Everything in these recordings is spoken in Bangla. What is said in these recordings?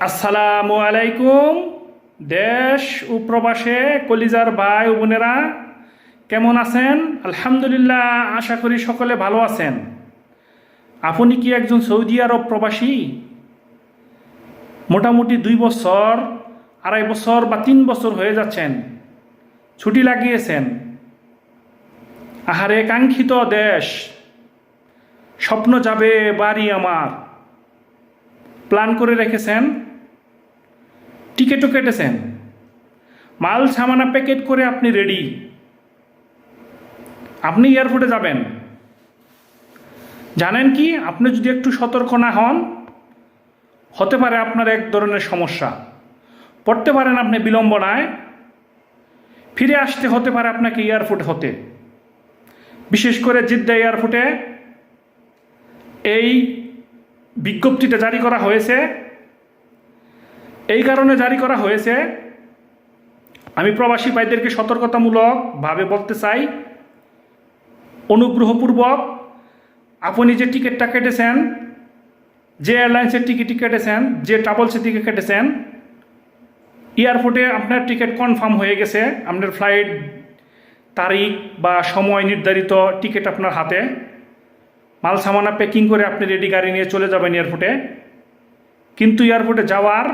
আসসালামু আলাইকুম, দেশ ও প্রবাসে কলিজার ভাই ও বোনেরা, কেমন আছেন? আলহামদুলিল্লাহ, আশা করি সকলে ভালো আছেন। আপনি কি একজন সৌদি আরব প্রবাসী? মোটামুটি দুই বছর, আড়াই বছর বা তিন বছর হয়ে যাচ্ছেন। ছুটি লাগিয়েছেন। আহারে কাঙ্ক্ষিত দেশ। স্বপ্ন যাবে বাড়ি আমার। প্ল্যান করে রেখেছেন। টিকেটও কেটেছেন। মাল সামানা প্যাকেট করে আপনি রেডি। আপনি এয়ারপোর্টে যাবেন। জানেন কি? আপনি যদি একটু সতর্ক না হন, হতে পারে আপনার এক ধরনের সমস্যা। পড়তে পারেন আপনি বিলম্বনায় ফিরে আসতে হতে পারে আপনাকে এয়ারপোর্ট হতে। বিশেষ করে জিদ্দা এয়ারপোর্টে এই বিজ্ঞপ্তিটা জারি করা হয়েছে। এই কারণে জারি করা হয়েছে, আমি প্রবাসী ভাইদেরকে সতর্কতামূলকভাবে বলতে চাই, অনুগ্রহপূর্বক আপনি যে টিকিটটা কেটেছেন, যে এয়ারলাইন্সের টিকিট কেটেছেন, যে ট্রাভেলসের টিকিট কেটেছেন, এয়ারপোর্টে আপনার টিকিট কনফার্ম হয়ে গেছে, আপনার ফ্লাইট তারিখ বা সময় নির্ধারিত টিকিট আপনার হাতে। মাল সামানা প্যাকিং করে আপনি রেডি গাড়ি নিয়ে চলে যাবেন এয়ারপোর্টে। কিন্তু এয়ারপোর্টে যাওয়ার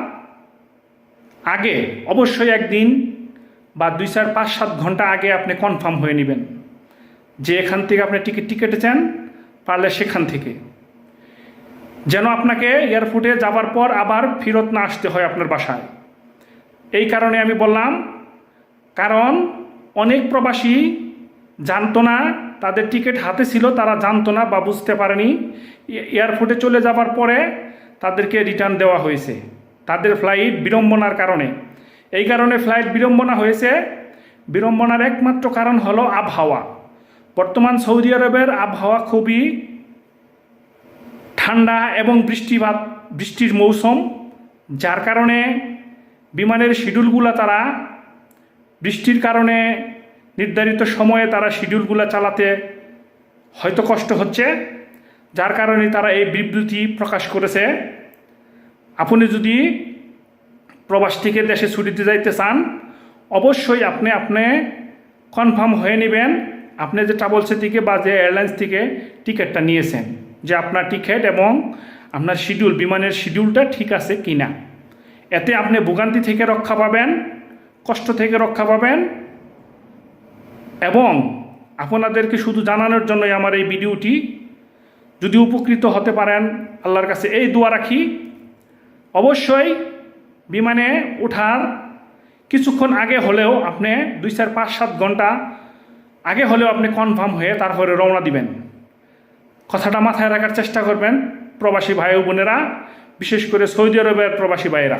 আগে অবশ্যই একদিন বা দুই চার পাঁচ সাত ঘণ্টা আগে আপনি কনফার্ম হয়ে নেবেন যে এখান থেকে আপনি টিকিট টিকেটেছেন পারলে সেখান থেকে। যেন আপনাকে এয়ারপোর্টে যাবার পর আবার ফেরত না আসতে হয় আপনার বাসায়। এই কারণে আমি বললাম, কারণ অনেক প্রবাসী জানতো না, তাদের টিকিট হাতে ছিল, তারা জানতো না বা বুঝতে পারেনি এয়ারপোর্টে চলে যাবার পরে তাদেরকে রিটার্ন দেওয়া হয়েছে। তাদের ফ্লাইট বিড়ম্বনার কারণে। এই কারণে ফ্লাইট বিড়ম্বনা হয়েছে। বিড়ম্বনার একমাত্র কারণ হলো আবহাওয়া। বর্তমান সৌদি আরবের আবহাওয়া খুবই ঠান্ডা এবং বৃষ্টিপাত, বৃষ্টির মৌসুম, যার কারণে বিমানের শিডিউলগুলো তারা বৃষ্টির কারণে নির্ধারিত সময়ে তারা শিডিউলগুলো চালাতে হয়তো কষ্ট হচ্ছে, যার কারণে তারা এই বিবৃতি প্রকাশ করেছে। আপনি যদি প্রবাস থেকে দেশে ছুটিতে যাইতে চান, অবশ্যই আপনি আপনি কনফার্ম হয়ে নেবেন। আপনি যে ট্রাভেলসের থেকে বা যে এয়ারলাইন্স থেকে টিকিটটা নিয়েছেন, যে আপনার টিকিট এবং আপনার শিডিউল বিমানের শিডিউলটা ঠিক আছে কি না এতে আপনি ভোগান্তি থেকে রক্ষা পাবেন, কষ্ট থেকে রক্ষা পাবেন এবং আপনাদেরকে শুধু জানানোর জন্যই আমার এই ভিডিওটি। যদি উপকৃত হতে পারেন, আল্লাহর কাছে এই দোয়া রাখি। অবশ্যই বিমানে ওঠার কিছুক্ষণ আগে হলেও আপনি দুই চার পাঁচ সাত ঘণ্টা আগে হলেও আপনি কনফার্ম হয়ে তারপরে রওনা দিবেন। কথাটা মাথায় রাখার চেষ্টা করবেন প্রবাসী ভাই বোনেরা, বিশেষ করে সৌদি আরবের প্রবাসী ভাইয়েরা।